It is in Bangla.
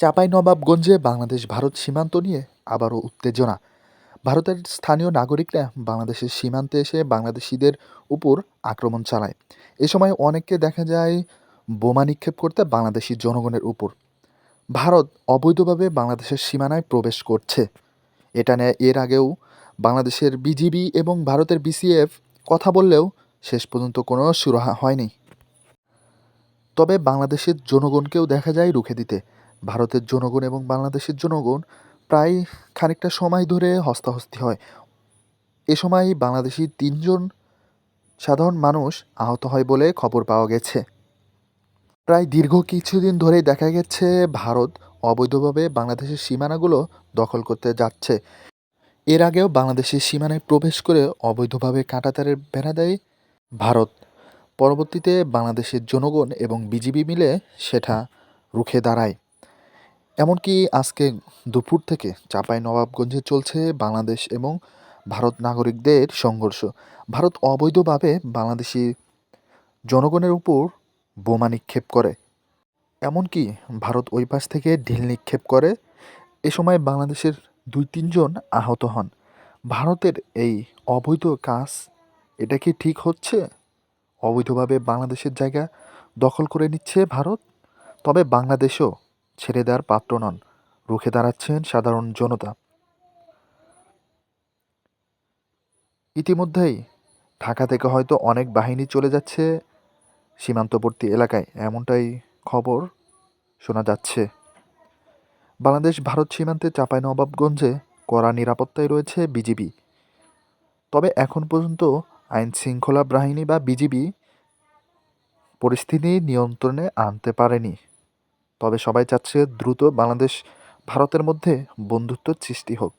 চাঁপাইনবাবগঞ্জে বাংলাদেশ ভারত সীমান্ত নিয়ে আবারও উত্তেজনা। ভারতের স্থানীয় নাগরিকরা বাংলাদেশের সীমান্তে এসে বাংলাদেশিদের উপর আক্রমণ চালায়। এ সময় অনেককে দেখা যায় বোমা নিক্ষেপ করতে বাংলাদেশি জনগণের উপর। ভারত অবৈধভাবে বাংলাদেশের সীমানায় প্রবেশ করছে। এটা নিয়ে এর আগেও বাংলাদেশের বিজিবি এবং ভারতের বিসিএফ কথা বললেও শেষ পর্যন্ত কোনো সুরাহা হয়নি। তবে বাংলাদেশের জনগণকেও দেখা যায় রুখে দিতে। ভারতের জনগণ এবং বাংলাদেশের জনগণ প্রায় খানিকটা সময় ধরে হস্তাহস্তি হয়। এ সময় বাংলাদেশি তিনজন সাধারণ মানুষ আহত হয় বলে খবর পাওয়া গেছে। প্রায় দীর্ঘ কিছুদিন ধরেই দেখা গেছে, ভারত অবৈধভাবে বাংলাদেশের সীমানাগুলো দখল করতে যাচ্ছে। এর আগেও বাংলাদেশের সীমানায় প্রবেশ করে অবৈধভাবে কাঁটাতারের বেড়া দেয় ভারত। পরবর্তীতে বাংলাদেশের জনগণ এবং বিজিবি মিলে সেটা রুখে দাঁড়ায়। এমনকি আজকে দুপুর থেকে চাঁপাই নবাবগঞ্জে চলছে বাংলাদেশ এবং ভারত নাগরিকদের সংঘর্ষ। ভারত অবৈধভাবে বাংলাদেশি জনগণের উপর বোমা নিক্ষেপ করে। এমনকি ভারত ওই পাশ থেকে ঢিল নিক্ষেপ করে। এ সময় বাংলাদেশের দুই তিনজন আহত হন। ভারতের এই অবৈধ কাজ, এটা কি ঠিক হচ্ছে? অবৈধভাবে বাংলাদেশের জায়গা দখল করে নিচ্ছে ভারত? তবে বাংলাদেশও ছেড়ে দেওয়ার পাত্র নন। রুখে দাঁড়াচ্ছেন সাধারণ জনতা। ইতিমধ্যেই ঢাকা থেকে হয়তো অনেক বাহিনী চলে যাচ্ছে সীমান্তবর্তী এলাকায়, এমনটাই খবর শোনা যাচ্ছে। বাংলাদেশ ভারত সীমান্তে চাঁপাইনবাবগঞ্জে কড়া নিরাপত্তায় রয়েছে বিজিবি। তবে এখন পর্যন্ত আইন শৃঙ্খলা বাহিনী বা বিজিবি পরিস্থিতি নিয়ন্ত্রণে আনতে পারেনি। তবে সবাই চাচ্ছে দ্রুত বাংলাদেশ ভারতের মধ্যে বন্ধুত্ব সৃষ্টি হোক।